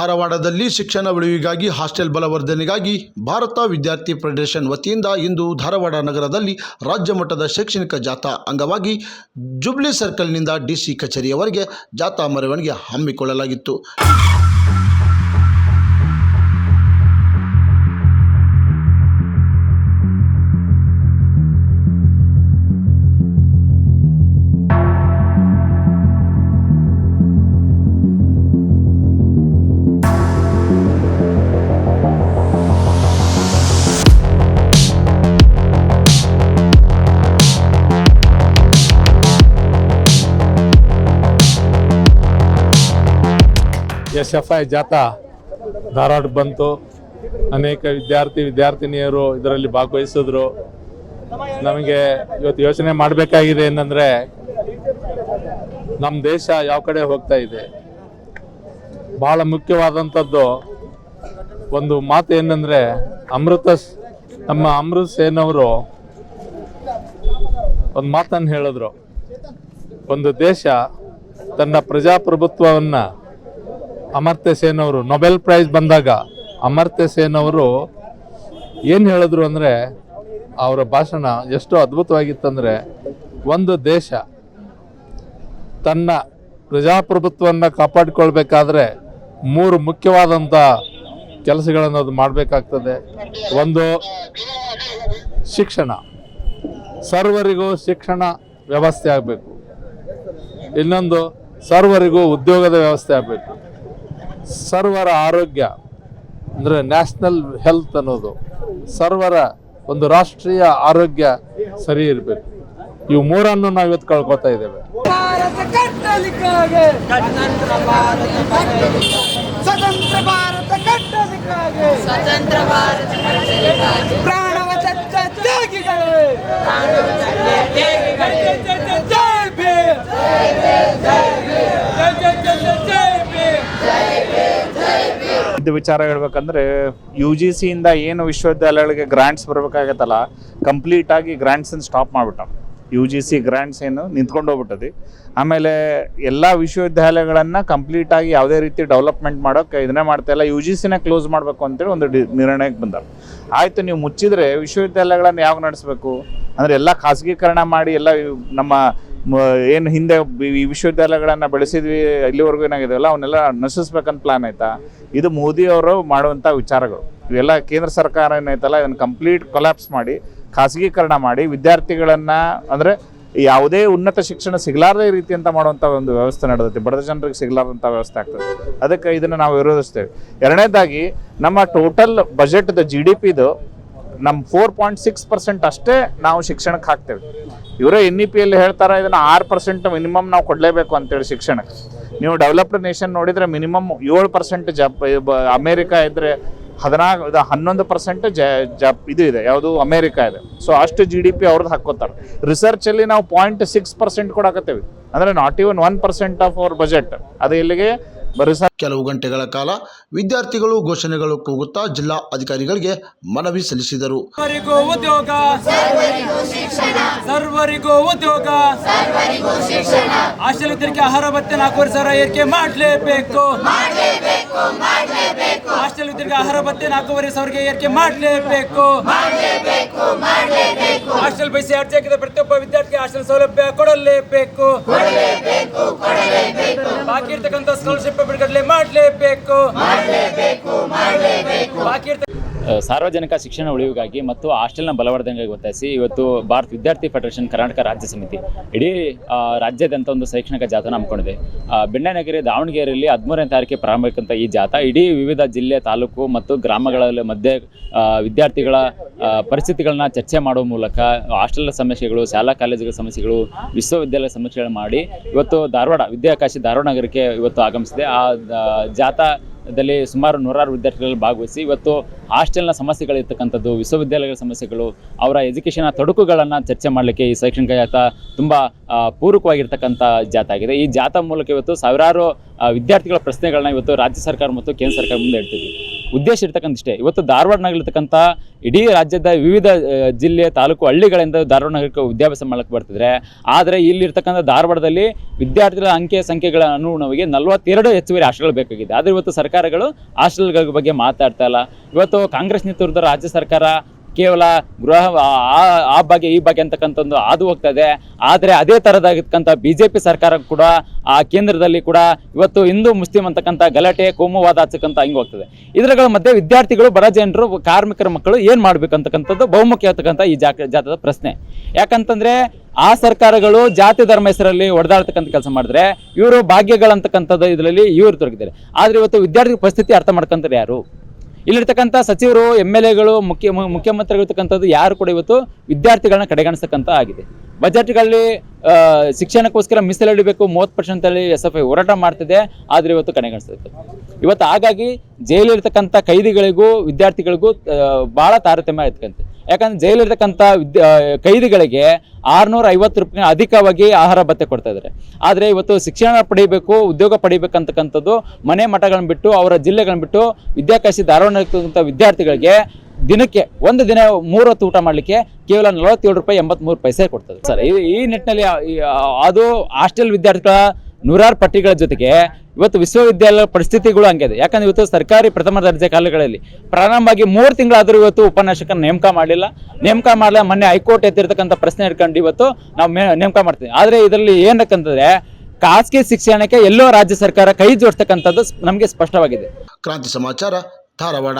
ಧಾರವಾಡದಲ್ಲಿ ಶಿಕ್ಷಣ ಉಳಿವಿಗಾಗಿ ಹಾಸ್ಟೆಲ್ ಬಲವರ್ಧನೆಗಾಗಿ ಭಾರತ ವಿದ್ಯಾರ್ಥಿ ಫೆಡರೇಷನ್ ವತಿಯಿಂದ ಇಂದು ಧಾರವಾಡ ನಗರದಲ್ಲಿ ರಾಜ್ಯ ಮಟ್ಟದ ಶೈಕ್ಷಣಿಕ ಜಾಥಾ ಅಂಗವಾಗಿ ಜುಬ್ಲಿ ಸರ್ಕಲ್ನಿಂದ ಡಿಸಿ ಕಚೇರಿಯವರೆಗೆ ಜಾಥಾ ಮೆರವಣಿಗೆ ಹಮ್ಮಿಕೊಳ್ಳಲಾಗಿತ್ತು. ಎಸ್ ಎಫ್ ಐ ಜಾಥಾ ಧಾರವಾಡ ಬಂತು. ಅನೇಕ ವಿದ್ಯಾರ್ಥಿ, ವಿದ್ಯಾರ್ಥಿನಿಯರು ಇದರಲ್ಲಿ ಭಾಗವಹಿಸಿದ್ರು. ನಮಗೆ ಇವತ್ತು ಯೋಚನೆ ಮಾಡಬೇಕಾಗಿದೆ ಏನಂದರೆ ನಮ್ಮ ದೇಶ ಯಾವ ಕಡೆ ಹೋಗ್ತಾ ಇದೆ? ಬಹಳ ಮುಖ್ಯವಾದಂಥದ್ದು ಒಂದು ಮಾತು ಏನಂದ್ರೆ, ಅಮೃತ ನಮ್ಮ ಅಮೃತ್ ಸೇನ್ ಅವರು ಒಂದು ಮಾತನ್ನು ಹೇಳಿದ್ರು. ಒಂದು ದೇಶ ತನ್ನ ಪ್ರಜಾಪ್ರಭುತ್ವವನ್ನ ಅಮರ್ತ್ಯ ಸೇನ್ ಅವರು ನೊಬೆಲ್ ಪ್ರೈಸ್ ಬಂದಾಗ ಅಮರ್ತ್ಯ ಸೇನ್ ಅವರು ಏನು ಹೇಳಿದ್ರು ಅಂದರೆ ಅವರ ಭಾಷಣ ಎಷ್ಟು ಅದ್ಭುತವಾಗಿತ್ತಂದರೆ ಒಂದು ದೇಶ ತನ್ನ ಪ್ರಜಾಪ್ರಭುತ್ವವನ್ನು ಕಾಪಾಡಿಕೊಳ್ಬೇಕಾದ್ರೆ ಮೂರು ಮುಖ್ಯವಾದಂಥ ಕೆಲಸಗಳನ್ನು ಅದು ಮಾಡಬೇಕಾಗ್ತದೆ. ಒಂದು ಶಿಕ್ಷಣ. ಸರ್ವರಿಗೂ ಶಿಕ್ಷಣ ವ್ಯವಸ್ಥೆ ಆಗಬೇಕು. ಇನ್ನೊಂದು ಸರ್ವರಿಗೂ ಉದ್ಯೋಗದ ವ್ಯವಸ್ಥೆ ಆಗಬೇಕು. ಸರ್ವರ ಆರೋಗ್ಯ ಅಂದರೆ ನ್ಯಾಷನಲ್ ಹೆಲ್ತ್ ಅನ್ನೋದು ಸರ್ವರ ಒಂದು ರಾಷ್ಟ್ರೀಯ ಆರೋಗ್ಯ ಸರಿ ಇರಬೇಕು. ಇವು ಮೂರನ್ನು ನಾವು ಇವತ್ತು ಕಳ್ಕೊತಾ ಇದ್ದೇವೆ. ಸ್ವತಂತ್ರ ಭಾರತ ಕಟ್ಟಲಿಕ್ಕಾಗೆ. ಸ್ವತಂತ್ರ ಭಾರತ ಕಟ್ಟಲಿಕ್ಕಾಗಿ ಪ್ರಾಣವ ಚಚ್ಚ ತ್ಯಾಗಿಗಳೇ. ಜೈ ಜೈ ಜೈ ಜೈ ಭೀಮ್ ಜೈ ಜೈ ಇದು ವಿಚಾರ ಹೇಳ್ಬೇಕಂದ್ರೆ ಯು ಜಿ ಸಿಯಿಂದ ಏನು ವಿಶ್ವವಿದ್ಯಾಲಯಗಳಿಗೆ ಗ್ರಾಂಟ್ಸ್ ಬರಬೇಕಾಗತ್ತಲ್ಲ ಕಂಪ್ಲೀಟ್ ಆಗಿ ಗ್ರಾಂಟ್ಸನ್ನು ಸ್ಟಾಪ್ ಮಾಡಿಬಿಟ್ಟ. ಯು ಜಿ ಸಿ ಗ್ರಾಂಟ್ಸ್ ಏನು ನಿಂತ್ಕೊಂಡು ಹೋಗ್ಬಿಟ್ಟದೆ. ಆಮೇಲೆ ಎಲ್ಲ ವಿಶ್ವವಿದ್ಯಾಲಯಗಳನ್ನು ಕಂಪ್ಲೀಟ್ ಆಗಿ ಯಾವುದೇ ರೀತಿ ಡೆವಲಪ್ಮೆಂಟ್ ಮಾಡೋಕೆ ಇದನ್ನೇ ಮಾಡ್ತಾ ಇಲ್ಲ. ಯು ಜಿ ಸಿನೇ ಕ್ಲೋಸ್ ಮಾಡಬೇಕು ಅಂತೇಳಿ ಒಂದು ಡಿ ನಿರ್ಣಯಕ್ಕೆ ಬಂದರು. ಆಯಿತು, ನೀವು ಮುಚ್ಚಿದ್ರೆ ವಿಶ್ವವಿದ್ಯಾಲಯಗಳನ್ನು ಯಾವಾಗ ನಡೆಸಬೇಕು? ಅಂದರೆ ಎಲ್ಲ ಖಾಸಗೀಕರಣ ಮಾಡಿ ಎಲ್ಲ ನಮ್ಮ ಏನು ಹಿಂದೆ ಈ ವಿಶ್ವವಿದ್ಯಾಲಯಗಳನ್ನು ಬೆಳೆಸಿದ್ವಿ, ಇಲ್ಲಿವರೆಗೂ ಏನಾಗಿದೆಯಲ್ಲ, ಅವನ್ನೆಲ್ಲ ನಶಿಸ್ಬೇಕಂತ ಪ್ಲಾನ್ ಆಯ್ತಾ? ಇದು ಮೋದಿ ಅವರು ಮಾಡುವಂಥ ವಿಚಾರಗಳು. ಇವೆಲ್ಲ ಕೇಂದ್ರ ಸರ್ಕಾರ ಏನೈತಲ್ಲ ಇದನ್ನು ಕಂಪ್ಲೀಟ್ ಕೊಲ್ಯಾಪ್ಸ್ ಮಾಡಿ, ಖಾಸಗೀಕರಣ ಮಾಡಿ, ವಿದ್ಯಾರ್ಥಿಗಳನ್ನು ಅಂದರೆ ಯಾವುದೇ ಉನ್ನತ ಶಿಕ್ಷಣ ಸಿಗಲಾರದೇ ರೀತಿ ಅಂತ ಮಾಡುವಂಥ ಒಂದು ವ್ಯವಸ್ಥೆ ನಡೆದೈತಿ. ಬಡ ಜನರಿಗೆ ಸಿಗಲಾರ್ದಂಥ ವ್ಯವಸ್ಥೆ ಆಗ್ತದೆ. ಅದಕ್ಕೆ ಇದನ್ನು ನಾವು ವಿರೋಧಿಸ್ತೇವೆ. ಎರಡನೇದಾಗಿ, ನಮ್ಮ ಟೋಟಲ್ ಬಜೆಟ್ದ ಜಿ ಡಿ ಪಿದು ನಮ್ಮ ಫೋರ್ ಪಾಯಿಂಟ್ ಸಿಕ್ಸ್ ಪರ್ಸೆಂಟ್ ಅಷ್ಟೇ ನಾವು ಶಿಕ್ಷಣಕ್ಕೆ ಹಾಕ್ತೇವೆ. ಇವರೇ ಎನ್ ಇ ಪಿ ಎಲ್ಲಿ ಹೇಳ್ತಾರೆ ಇದನ್ನ ಆರು ಪರ್ಸೆಂಟ್ ಮಿನಿಮಮ್ ನಾವು ಕೊಡಲೇಬೇಕು ಅಂತೇಳಿ ಶಿಕ್ಷಣಕ್ಕೆ. ನೀವು ಡೆವಲಪ್ಡ್ ನೇಷನ್ ನೋಡಿದ್ರೆ ಮಿನಿಮಮ್ ಏಳು ಪರ್ಸೆಂಟ್ ಜಪ್ ಅಮೇರಿಕಾ ಇದ್ರೆ ಹದಿನಾಲ್ಕು, ಇದು ಹನ್ನೊಂದು ಪರ್ಸೆಂಟ್ ಜ, ಜಪ್, ಇದು ಇದೆ, ಯಾವುದು ಅಮೇರಿಕಾ ಇದೆ. ಸೊ ಅಷ್ಟು ಜಿ ಡಿ ಪಿ ಅವ್ರದ್ದು ಹಾಕೋತಾರೆ ರಿಸರ್ಚಲ್ಲಿ ನಾವು ಪಾಯಿಂಟ್ ಸಿಕ್ಸ್ ಪರ್ಸೆಂಟ್ ಕೊಡಕತ್ತೇವೆ. ಅಂದರೆ not even one percent of our budget ಅದು ಇಲ್ಲಿಗೆ ಕೆಲವು ಗಂಟೆಗಳ ಕಾಲ ವಿದ್ಯಾರ್ಥಿಗಳು ಘೋಷಣೆಗಳು ಕೂಗುತ್ತಾ ಜಿಲ್ಲಾ ಅಧಿಕಾರಿಗಳಿಗೆ ಮನವಿ ಸಲ್ಲಿಸಿದರು. ಸರ್ವರಿಗೂ ಉದ್ಯೋಗ. ಸರ್ವರಿಗೂ ಉದ್ಯೋಗ. ಹಾಸ್ಟೆಲ್ ವಿದ್ಯಾರ್ಥಿ ಆಹಾರ ಭತ್ತೆ ನಾಲ್ಕೂವರೆ ಸಾವಿರ ಏರಿಕೆ ಮಾಡಲೇಬೇಕು. ಹಾಸ್ಟೆಲ್ ವಿದ್ಯಾರ್ಥಿ ಆಹಾರ ಭತ್ತೆ ನಾಲ್ಕೂವರೆ ಸಾವಿರ ಏರಿಕೆ ಮಾಡಲೇಬೇಕು. ಹಾಸ್ಟೆಲ್ ಬಯಸಿ ಅರ್ಜಿ ಹಾಕಿದ ಪ್ರತಿಯೊಬ್ಬ ವಿದ್ಯಾರ್ಥಿಗೆ ಹಾಸ್ಟೆಲ್ ಸೌಲಭ್ಯ ಕೊಡಲೇಬೇಕು. ಬಾಕಿ ಇರ್ತಕ್ಕಂಥ ಸ್ಕಾಲರ್ಶಿಪ್ ಬಿಡುಗಡೆ ಮಾಡಲೇಬೇಕು. ಬಾಕಿ ಇರ್ತಕ್ಕಂಥ ಅ, ಸಾರ್ವಜನಿಕ ಶಿಕ್ಷಣ ಉಳಿವಿಗಾಗಿ ಮತ್ತು ಹಾಸ್ಟೆಲ್ನ ಬಲವರ್ಧನೆಗಾಗಿ ಒತ್ತಾಯಿಸಿ ಇವತ್ತು ಭಾರತ ವಿದ್ಯಾರ್ಥಿ ಫೆಡರೇಷನ್ ಕರ್ನಾಟಕ ರಾಜ್ಯ ಸಮಿತಿ ಇಡೀ ರಾಜ್ಯಾದ್ಯಂತ ಒಂದು ಶೈಕ್ಷಣಿಕ ಜಾಥಾನ ಹಮ್ಮಿಕೊಂಡಿದೆ. ಬೆಣ್ಣೆನಗರಿ ದಾವಣಗೆರೆಯಲ್ಲಿ ಹದಿಮೂರನೇ ತಾರೀಕಿಗೆ ಪ್ರಾರಂಭಿಕಂತ ಈ ಜಾಥಾ ಇಡೀ ವಿವಿಧ ಜಿಲ್ಲೆ ತಾಲೂಕು ಮತ್ತು ಗ್ರಾಮಗಳಲ್ಲಿ ಮಧ್ಯೆ ವಿದ್ಯಾರ್ಥಿಗಳ ಪರಿಸ್ಥಿತಿಗಳನ್ನ ಚರ್ಚೆ ಮಾಡುವ ಮೂಲಕ ಹಾಸ್ಟೆಲ್ ಸಮಸ್ಯೆಗಳು ಶಾಲಾ ಕಾಲೇಜುಗಳ ಸಮಸ್ಯೆಗಳು ವಿಶ್ವವಿದ್ಯಾಲಯ ಸಮಸ್ಯೆಗಳನ್ನು ಮಾಡಿ ಇವತ್ತು ಧಾರವಾಡ ವಿದ್ಯಾಕಾಶಿ ಧಾರವಾಡ ನಗರಕ್ಕೆ ಇವತ್ತು ಆಗಮಿಸಿದೆ. ಆ ಆ, ಜಾಥಾದಲ್ಲಿ ಸುಮಾರು ನೂರಾರು ವಿದ್ಯಾರ್ಥಿಗಳಲ್ಲಿ ಭಾಗವಹಿಸಿ ಇವತ್ತು ಹಾಸ್ಟೆಲ್ನ ಸಮಸ್ಯೆಗಳಿರ್ತಕ್ಕಂಥದ್ದು, ವಿಶ್ವವಿದ್ಯಾಲಯಗಳ ಸಮಸ್ಯೆಗಳು, ಅವರ ಎಜುಕೇಷನ್ನ ತೊಡಕುಗಳನ್ನು ಚರ್ಚೆ ಮಾಡಲಿಕ್ಕೆ ಈ ಶೈಕ್ಷಣಿಕ ಜಾಥಾ ತುಂಬ ಪೂರಕವಾಗಿರ್ತಕ್ಕಂಥ ಜಾಥಾ ಆಗಿದೆ. ಈ ಜಾಥಾ ಮೂಲಕ ಇವತ್ತು ಸಾವಿರಾರು ವಿದ್ಯಾರ್ಥಿಗಳ ಪ್ರಶ್ನೆಗಳನ್ನ ಇವತ್ತು ರಾಜ್ಯ ಸರ್ಕಾರ ಮತ್ತು ಕೇಂದ್ರ ಸರ್ಕಾರ ಮುಂದೆ ಇಡ್ತಿದ್ವಿ ಉದ್ದೇಶ ಇರ್ತಕ್ಕಂಥ ಇವತ್ತು ಧಾರವಾಡನಾಗಿರ್ತಕ್ಕಂಥ ಇಡೀ ರಾಜ್ಯದ ವಿವಿಧ ಜಿಲ್ಲೆ, ತಾಲೂಕು, ಹಳ್ಳಿಗಳಿಂದ ಧಾರವಾಡ ನಗರಕ್ಕೆ ವಿದ್ಯಾಭ್ಯಾಸ ಮಾಡಕ್ಕೆ ಬರ್ತಿದ್ರೆ, ಆದರೆ ಇಲ್ಲಿರ್ತಕ್ಕಂಥ ಧಾರವಾಡದಲ್ಲಿ ವಿದ್ಯಾರ್ಥಿಗಳ ಅಂಕೆ ಸಂಖ್ಯೆಗಳ ಅನುಗುಣವಾಗಿ ನಲವತ್ತೆರಡು ಹೆಚ್ಚುವರಿ ಹಾಸ್ಟೆಲ್ಗಳು ಬೇಕಾಗಿದೆ. ಆದರೆ ಇವತ್ತು ಸರ್ಕಾರಗಳು ಹಾಸ್ಟೆಲ್ಗಳ ಬಗ್ಗೆ ಮಾತಾಡ್ತಾ ಇಲ್ಲ. ಇವತ್ತು ಕಾಂಗ್ರೆಸ್ ನೇತೃತ್ವದ ರಾಜ್ಯ ಸರ್ಕಾರ ಕೇವಲ ಗೃಹ, ಆ- ಬಗ್ಗೆ ಈ ಬಗ್ಗೆ ಅಂತಕ್ಕಂಥದ್ದು ಹಾದು ಹೋಗ್ತಾ ಇದೆ ಆದರೆ ಅದೇ ಥರದಾಗಿರ್ತಕ್ಕಂಥ ಬಿ ಜೆ ಪಿ ಸರ್ಕಾರ ಕೂಡ ಆ ಕೇಂದ್ರದಲ್ಲಿ ಕೂಡ ಇವತ್ತು ಹಿಂದೂ, ಮುಸ್ಲಿಂ ಅಂತಕ್ಕಂಥ ಗಲಾಟೆ, ಕೋಮುವಾದ ಹಚ್ಚಕ್ಕಂಥ ಹಿಂಗೆ ಹೋಗ್ತದೆ. ಇದರಗಳ ಮಧ್ಯೆ ವಿದ್ಯಾರ್ಥಿಗಳು, ಬಡ ಜನರು, ಕಾರ್ಮಿಕರ ಮಕ್ಕಳು ಏನು ಮಾಡ್ಬೇಕಂತಕ್ಕಂಥದ್ದು ಬಹುಮುಖ್ಯ ಅಂತಕ್ಕಂಥ ಈ ಜಾಕ, ಜಾತದ ಪ್ರಶ್ನೆ. ಯಾಕಂತಂದರೆ ಆ ಸರ್ಕಾರಗಳು ಜಾತಿ, ಧರ್ಮ ಹೆಸರಲ್ಲಿ ಹೊಡೆದಾಡ್ತಕ್ಕಂಥ ಕೆಲಸ ಮಾಡಿದ್ರೆ ಇವರು ಭಾಗ್ಯಗಳಂತಕ್ಕಂಥದ್ದು ಇದರಲ್ಲಿ ಇವರು ತೊಡಗಿದ್ದಾರೆ. ಆದರೆ ಇವತ್ತು ವಿದ್ಯಾರ್ಥಿ ಪರಿಸ್ಥಿತಿ ಅರ್ಥ ಮಾಡ್ಕೊಂತಾರೆ ಯಾರು? ಇಲ್ಲಿರ್ತಕ್ಕಂಥ ಸಚಿವರು ಎಂ ಎಲ್ ಎಗಳು ಮುಖ್ಯ ಮುಖ್ಯಮಂತ್ರಿಗಳಿರ್ತಕ್ಕಂಥದ್ದು ಯಾರು ಕೂಡ ಇವತ್ತು ವಿದ್ಯಾರ್ಥಿಗಳನ್ನ ಕಡೆಗಣಿಸ್ತಕ್ಕಂಥ ಆಗಿದೆ. ಬಜೆಟ್ಗಳಲ್ಲಿ ಶಿಕ್ಷಣಕ್ಕೋಸ್ಕರ ಮೀಸಲಿಡಬೇಕು ಮೂವತ್ತು ಪರ್ಸೆಂಟ್ ಅಲ್ಲಿ ಎಸ್ ಎಫ್ ಐ ಹೋರಾಟ ಮಾಡ್ತಿದೆ, ಆದರೆ ಇವತ್ತು ಕಡೆಗಣಿಸ್ತದೆ ಇವತ್ತು ಹಾಗಾಗಿ ಜೈಲಿರ್ತಕ್ಕಂಥ ಕೈದಿಗಳಿಗೂ, ವಿದ್ಯಾರ್ಥಿಗಳಿಗೂ ಭಾಳ ತಾರತಮ್ಯ ಇರ್ತಕ್ಕಂಥ ಯಾಕಂದ್ರೆ ಜೈಲಿರ್ತಕ್ಕಂಥ ವಿದ್ಯಾ, ಕೈದಿಗಳಿಗೆ ಆರುನೂರ ಐವತ್ತು ರೂಪಾಯಿ ಅಧಿಕವಾಗಿ ಆಹಾರ ಭತ್ಯೆ ಕೊಡ್ತಾ ಇದ್ದಾರೆ. ಆದರೆ ಇವತ್ತು ಶಿಕ್ಷಣ ಪಡಿಬೇಕು, ಉದ್ಯೋಗ ಪಡಿಬೇಕಂತಕ್ಕಂಥದ್ದು ಮನೆ ಮಠಗಳನ್ನ ಬಿಟ್ಟು ಅವರ ಜಿಲ್ಲೆಗಳನ್ನ ಬಿಟ್ಟು ವಿದ್ಯಾಕಾಶಿ ಧಾರವಾಡ ವಿದ್ಯಾರ್ಥಿಗಳಿಗೆ ದಿನಕ್ಕೆ ಒಂದು ದಿನ ಮೂರು ಹೊತ್ತು ಊಟ ಮಾಡಲಿಕ್ಕೆ ಕೇವಲ ನಲವತ್ತೇಳು ರೂಪಾಯಿ ಎಂಬತ್ಮೂರು ಪೈಸೆ ಕೊಡ್ತದೆ ಸರ್, ಈ ನಿಟ್ಟಿನಲ್ಲಿ ಅದು ಹಾಸ್ಟೆಲ್ ವಿದ್ಯಾರ್ಥಿಗಳ ನೂರಾರು ಪಟ್ಟಿಗಳ ಜೊತೆಗೆ ಇವತ್ತು ವಿಶ್ವವಿದ್ಯಾಲಯ ಪರಿಸ್ಥಿತಿಗಳು ಹಂಗಿದೆ ಯಾಕಂದ್ರೆ ಇವತ್ತು ಸರ್ಕಾರಿ ಪ್ರಥಮ ದರ್ಜೆ ಕಾಲೇಜುಗಳಲ್ಲಿ ಪ್ರಾರಂಭವಾಗಿ ಮೂರು ತಿಂಗಳಾದರೂ ಇವತ್ತು ಉಪನ್ಯಾಸಕ ನೇಮಕ ಮಾಡಿಲ್ಲ ನೇಮಕ ಮಾಡಲಿಲ್ಲ, ಮೊನ್ನೆ ಹೈಕೋರ್ಟ್ ಎತ್ತಿರ್ತಕ್ಕಂಥ ಪ್ರಶ್ನೆ ಇಟ್ಕೊಂಡು ಇವತ್ತು ನಾವು ನೇಮಕ ಮಾಡ್ತೀವಿ. ಆದರೆ ಇದರಲ್ಲಿ ಏನಕ್ಕಂತಂದ್ರೆ ಖಾಸಗಿ ಶಿಕ್ಷಣಕ್ಕೆ ಎಲ್ಲೋ ರಾಜ್ಯ ಸರ್ಕಾರ ಕೈ ಜೋಡಿಸ್ತಕ್ಕಂಥದ್ದು ನಮಗೆ ಸ್ಪಷ್ಟವಾಗಿದೆ. ಕ್ರಾಂತಿ ಸಮಾಚಾರ, ಧಾರವಾಡ.